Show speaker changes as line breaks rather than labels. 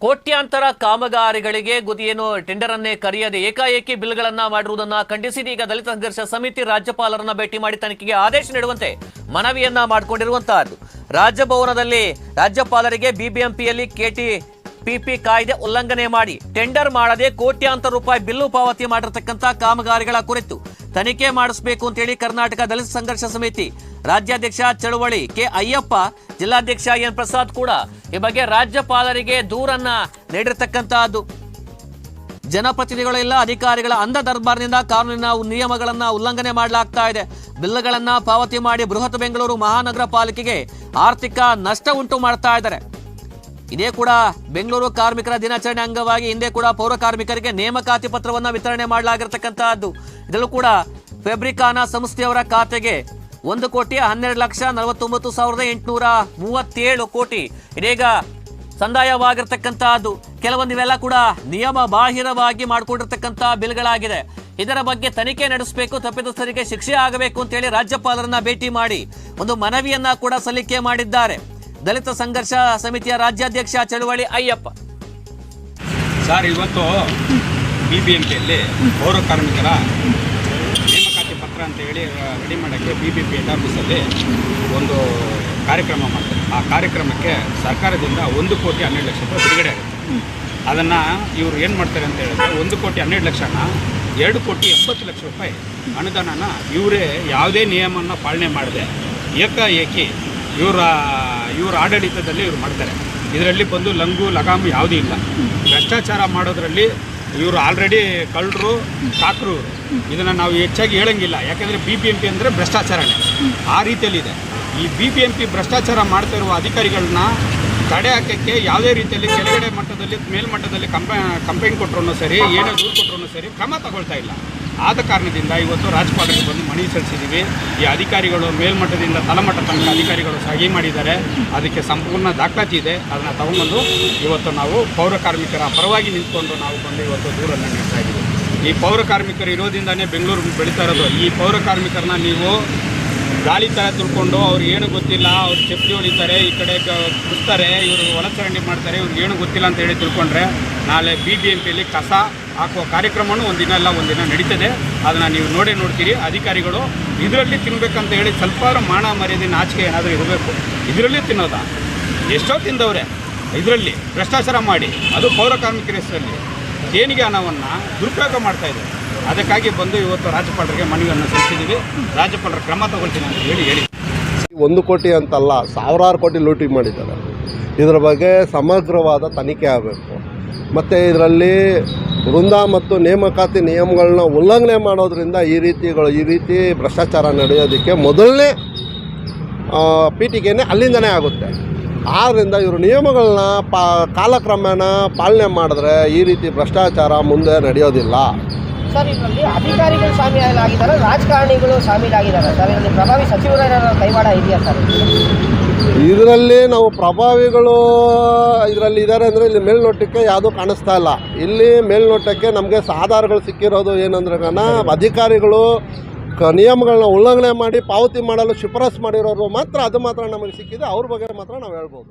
ಕೋಟ್ಯಾಂತರ ಕಾಮಗಾರಿಗಳಿಗೆ ಗುದಿಯೇನು ಟೆಂಡರ್ ಅನ್ನೇ ಕರೆಯದೆ ಏಕಾಏಕಿ ಬಿಲ್ಗಳನ್ನ ಮಾಡಿರುವುದನ್ನ ಖಂಡಿಸಿ ಈಗ ದಲಿತ ಸಂಘರ್ಷ ಸಮಿತಿ ರಾಜ್ಯಪಾಲರನ್ನ ಭೇಟಿ ಮಾಡಿ ತನಿಖೆಗೆ ಆದೇಶ ನೀಡುವಂತೆ ಮನವಿಯನ್ನ ಮಾಡಿಕೊಂಡಿರುವಂತಹದ್ದು ರಾಜಭವನದಲ್ಲಿ ರಾಜ್ಯಪಾಲರಿಗೆ ಬಿಬಿಎಂಪಿಯಲ್ಲಿ ಕೆಟಿ ಪಿಪಿ ಕಾಯ್ದೆ ಉಲ್ಲಂಘನೆ ಮಾಡಿ ಟೆಂಡರ್ ಮಾಡದೆ ಕೋಟ್ಯಾಂತರ ರೂಪಾಯಿ ಬಿಲ್ಲು ಪಾವತಿ ಮಾಡಿರತಕ್ಕಂತ ಕಾಮಗಾರಿಗಳ ಕುರಿತು ತನಿಖೆ ಮಾಡಿಸಬೇಕು ಅಂತೇಳಿ ಕರ್ನಾಟಕ ದಲಿತ ಸಂಘರ್ಷ ಸಮಿತಿ ರಾಜ್ಯಾಧ್ಯಕ್ಷ ಚಳುವಳಿ ಕೆ ಅಯ್ಯಪ್ಪ, ಜಿಲ್ಲಾಧ್ಯಕ್ಷ ಎನ್ ಪ್ರಸಾದ್ ಕೂಡ ಈ ಬಗ್ಗೆ ರಾಜ್ಯಪಾಲರಿಗೆ ದೂರನ್ನ ನೀಡಿರ್ತಕ್ಕಂತಹದ್ದು. ಜನಪ್ರತಿನಿಧಿಗಳಿಲ್ಲ, ಅಧಿಕಾರಿಗಳ ಅಂಧ ದರ್ಬಾರ್ನಿಂದ ಕಾನೂನಿನ ನಿಯಮಗಳನ್ನು ಉಲ್ಲಂಘನೆ ಮಾಡಲಾಗ್ತಾ ಇದೆ. ಬಿಲ್ಗಳನ್ನ ಪಾವತಿ ಮಾಡಿ ಬೃಹತ್ ಬೆಂಗಳೂರು ಮಹಾನಗರ ಪಾಲಿಕೆಗೆ ಆರ್ಥಿಕ ನಷ್ಟ ಉಂಟು ಮಾಡ್ತಾ ಇದ್ದಾರೆ. ಇದೇ ಕೂಡ ಬೆಂಗಳೂರು ಕಾರ್ಮಿಕರ ದಿನಾಚರಣೆ ಅಂಗವಾಗಿ ಹಿಂದೆ ಕೂಡ ಪೌರ ಕಾರ್ಮಿಕರಿಗೆ ನೇಮಕಾತಿ ಪತ್ರವನ್ನ ವಿತರಣೆ ಮಾಡಲಾಗಿರ್ತಕ್ಕಂತಹದ್ದು. ಇದರಲ್ಲೂ ಕೂಡ ಫೆಬ್ರಿಕಾನಾ ಸಂಸ್ಥೆಯವರ ಖಾತೆಗೆ ಒಂದು ಕೋಟಿ ಹನ್ನೆರಡು ಲಕ್ಷ ನಲವತ್ತೊಂಬತ್ತು ಸಾವಿರದ ಎಂಟುನೂರ ಮೂವತ್ತೇಳು ಕೋಟಿ. ಇದೀಗ ಸಂದಾಯವಾಗಿರ್ತಕ್ಕಂತಹದ್ದು. ಕೆಲವೊಂದು ಕೂಡ ನಿಯಮ ಬಾಹಿರವಾಗಿ ಮಾಡಿಕೊಂಡಿರ್ತಕ್ಕಂತಹ ಬಿಲ್ಗಳಾಗಿದೆ. ಇದರ ಬಗ್ಗೆ ತನಿಖೆ ನಡೆಸಬೇಕು, ತಪ್ಪಿತಸ್ಥರಿಗೆ ಶಿಕ್ಷೆ ಆಗಬೇಕು ಅಂತೇಳಿ ರಾಜ್ಯಪಾಲರನ್ನ ಭೇಟಿ ಮಾಡಿ ಒಂದು ಮನವಿಯನ್ನ ಕೂಡ ಸಲ್ಲಿಕೆ ಮಾಡಿದ್ದಾರೆ. ದಲಿತ ಸಂಘರ್ಷ ಸಮಿತಿಯ ರಾಜ್ಯಾಧ್ಯಕ್ಷ ಚಳುವಳಿ ಅಯ್ಯಪ್ಪ.
ಸರ್, ಇವತ್ತು ಬಿ ಬಿ ಪೌರ ಕಾರ್ಮಿಕರ ನೇಮಕಾತಿ ಪತ್ರ ಅಂತ ಹೇಳಿ ರೆಡಿ ಮಾಡೋಕ್ಕೆ ಬಿ ಬಿ ಪಿ ಹೆಡ್ ಆಫೀಸಲ್ಲಿ ಒಂದು ಕಾರ್ಯಕ್ರಮ ಮಾಡ್ತಾರೆ. ಆ ಕಾರ್ಯಕ್ರಮಕ್ಕೆ ಸರ್ಕಾರದಿಂದ ಒಂದು ಕೋಟಿ ಹನ್ನೆರಡು ಲಕ್ಷ ರೂಪಾಯಿ ಬಿಡುಗಡೆ ಆಗುತ್ತೆ. ಅದನ್ನು ಇವರು ಏನು ಮಾಡ್ತಾರೆ ಅಂತ ಹೇಳಿದ್ರೆ, ಒಂದು ಕೋಟಿ ಹನ್ನೆರಡು ಲಕ್ಷನ ಎರಡು ಕೋಟಿ ಎಂಬತ್ತು ಲಕ್ಷ ರೂಪಾಯಿ ಅನುದಾನನ ಇವರೇ ಯಾವುದೇ ನಿಯಮನ ಪಾಲನೆ ಮಾಡದೆ ಏಕಾಏಕಿ ಇವರ ಇವರ ಆಡಳಿತದಲ್ಲಿ ಇವರು ಮಾಡ್ತಾರೆ. ಇದರಲ್ಲಿ ಬಂದು ಲಂಗು, ಲಗಾಮು ಯಾವುದೂ ಇಲ್ಲ. ಭ್ರಷ್ಟಾಚಾರ ಮಾಡೋದ್ರಲ್ಲಿ ಇವರು ಆಲ್ರೆಡಿ ಕಳ್ಳರು ಕಾಕರು ಇದನ್ನು ನಾವು ಹೆಚ್ಚಾಗಿ ಹೇಳಂಗಿಲ್ಲ. ಯಾಕೆಂದರೆ ಬಿ ಬಿ ಎಂ ಪಿ ಅಂದರೆ ಭ್ರಷ್ಟಾಚಾರನೇ. ಆ ರೀತಿಯಲ್ಲಿದೆ. ಈ ಬಿ ಬಿ ಎಂ ಪಿ ಭ್ರಷ್ಟಾಚಾರ ಮಾಡ್ತಾ ಇರುವ ಅಧಿಕಾರಿಗಳನ್ನ ತಡೆ ಹಾಕೋಕ್ಕೆ ಯಾವುದೇ ರೀತಿಯಲ್ಲಿ ಕೆಳಗಡೆ ಮಟ್ಟದಲ್ಲಿ, ಮೇಲ್ಮಟ್ಟದಲ್ಲಿ ಕಂಪ, ಕಂಪ್ಲೇಂಟ್ ಕೊಟ್ಟರು ಸರಿ, ಏನೇ ದೂರು ಕೊಟ್ಟರು ಸರಿ ಕ್ರಮ ತಗೊಳ್ತಾ ಇಲ್ಲ. ಆದ ಕಾರಣದಿಂದ ಇವತ್ತು ರಾಜ್ಯಪಾಲರಿಗೆ ಬಂದು ಮನವಿ ಸಲ್ಲಿಸಿದ್ದೀವಿ. ಈ ಅಧಿಕಾರಿಗಳು ಮೇಲ್ಮಟ್ಟದಿಂದ ತಲಮಟ್ಟ ತನಕ ಅಧಿಕಾರಿಗಳು ಸಹಿ ಮಾಡಿದ್ದಾರೆ. ಅದಕ್ಕೆ ಸಂಪೂರ್ಣ ದಾಖಲಾತಿ ಇದೆ. ಅದನ್ನು ತಗೊಂಡ್ಬಂದು ಇವತ್ತು ನಾವು ಪೌರ ಕಾರ್ಮಿಕರ ಪರವಾಗಿ ನಿಂತ್ಕೊಂಡು ನಾವು ಬಂದು ಇವತ್ತು ದೂರನ್ನು ನೀಡ್ತಾ ಇದ್ದೀವಿ. ಈ ಪೌರ ಕಾರ್ಮಿಕರು ಇರೋದ್ರಿಂದನೇ ಬೆಂಗಳೂರು ಬೆಳೀತಾ ಇರೋದು. ಈ ಪೌರ ಕಾರ್ಮಿಕರನ್ನ ನೀವು ಗಾಳಿ ಥರ ತಿಳ್ಕೊಂಡು ಅವ್ರಿಗೆ ಏನು ಗೊತ್ತಿಲ್ಲ, ಅವ್ರು ಚಪ್ಪಲಿ ಹೊಡಿತಾರೆ, ಈ ಕಡೆ ಕುಸ್ತಾರೆ, ಇವರು ಒಳಚರಂಡಿ ಮಾಡ್ತಾರೆ, ಇವ್ರಿಗೆ ಏನು ಗೊತ್ತಿಲ್ಲ ಅಂತ ಹೇಳಿ ತಿಳ್ಕೊಂಡ್ರೆ ನಾಳೆ ಬಿ ಬಿ ಎಂ ಪಿಯಲ್ಲಿ ಕಸ ಹಾಕುವ ಕಾರ್ಯಕ್ರಮನೂ ಒಂದಿನ ಒಂದು ಒಂದಿನ ನಡೀತದೆ. ಅದನ್ನು ನೀವು ನೋಡೇ ನೋಡ್ತೀರಿ. ಅಧಿಕಾರಿಗಳು ಇದರಲ್ಲಿ ತಿನ್ನಬೇಕಂತ ಹೇಳಿ ಸ್ವಲ್ಪ ಮಾನ ಮರ್ಯಾದೆ ನಾಚಿಕೆ ಏನಾದರೂ ಇರಬೇಕು. ಇದರಲ್ಲಿ ತಿನ್ನೋದಾ. ಎಷ್ಟೋ ತಿಂದವ್ರೆ. ಇದರಲ್ಲಿ ಭ್ರಷ್ಟಾಚಾರ ಮಾಡಿ. ಅದು ಪೌರ ಕಾರ್ಮಿಕರ ಹೆಸರಲ್ಲಿ. ದೇಣಿಗೆ ಹಣವನ್ನು ದುರುಪಯೋಗ ಮಾಡ್ತಾ ಇದೆ ಅದಕ್ಕಾಗಿ ಬಂದು ಇವತ್ತು ರಾಜ್ಯಪಾಲರಿಗೆ ಮನವಿಯನ್ನು ಸಲ್ಲಿಸಿದ್ದೀವಿ. ರಾಜ್ಯಪಾಲರ ಕ್ರಮ ತಗೊಳ್ತೀನಿ ಅಂತ ಹೇಳಿ ಹೇಳಿ.
ಒಂದು ಕೋಟಿ ಅಂತಲ್ಲ, ಸಾವಿರಾರು ಕೋಟಿ ಲೂಟಿ ಮಾಡಿದ್ದಾರೆ. ಇದರ ಬಗ್ಗೆ ಸಮಗ್ರವಾದ ತನಿಖೆ ಆಗಬೇಕು. ಮತ್ತು ಇದರಲ್ಲಿ ವೃಂದ ಮತ್ತು ನೇಮಕಾತಿ ನಿಯಮಗಳನ್ನ ಉಲ್ಲಂಘನೆ ಮಾಡೋದ್ರಿಂದ ಈ ರೀತಿಗಳು, ಈ ರೀತಿ ಭ್ರಷ್ಟಾಚಾರ ನಡೆಯೋದಕ್ಕೆ ಮೊದಲನೇ ಪೀಠಿಗೆನೇ ಅಲ್ಲಿಂದನೇ ಆಗುತ್ತೆ. ಆದ್ದರಿಂದ ಇವರು ನಿಯಮಗಳನ್ನ ಪಾ, ಕಾಲಕ್ರಮೇಣ ಪಾಲನೆ ಮಾಡಿದ್ರೆ ಈ ರೀತಿ ಭ್ರಷ್ಟಾಚಾರ ಮುಂದೆ ನಡೆಯೋದಿಲ್ಲ.
ಸರ್ ಇದರಲ್ಲಿ ಅಧಿಕಾರಿಗಳು ಶಾಮೀಲಾಗಿದ್ದಾರೆ ರಾಜಕಾರಣಿಗಳು ಶಾಮೀಲಾಗಿದ್ದಾರೆ ಸರ್ ಇದರಲ್ಲಿ ಪ್ರಭಾವಿ ಸಚಿವರ ಕೈವಾಡ ಇದೆಯಾ ಸರ್?
ಇದರಲ್ಲಿ ನಾವು ಪ್ರಭಾವಿಗಳು ಇದರಲ್ಲಿ ಇದ್ದಾರೆ ಅಂದರೆ ಇಲ್ಲಿ ಮೇಲ್ನೋಟಕ್ಕೆ ಯಾವುದೂ ಕಾಣಿಸ್ತಾ ಇಲ್ಲ. ಇಲ್ಲಿ ಮೇಲ್ನೋಟಕ್ಕೆ ನಮಗೆ ಆಧಾರಗಳು ಸಿಕ್ಕಿರೋದು ಏನಂದ್ರೆ ಅಧಿಕಾರಿಗಳು ನಿಯಮಗಳನ್ನ ಉಲ್ಲಂಘನೆ ಮಾಡಿ ಪಾವತಿ ಮಾಡಲು ಶಿಫಾರಸು ಮಾಡಿರೋರು ಮಾತ್ರ ಅದು ಮಾತ್ರ ನಮಗೆ ಸಿಕ್ಕಿದೆ. ಅವ್ರ ಬಗ್ಗೆ ಮಾತ್ರ ನಾವು ಹೇಳ್ಬೋದು.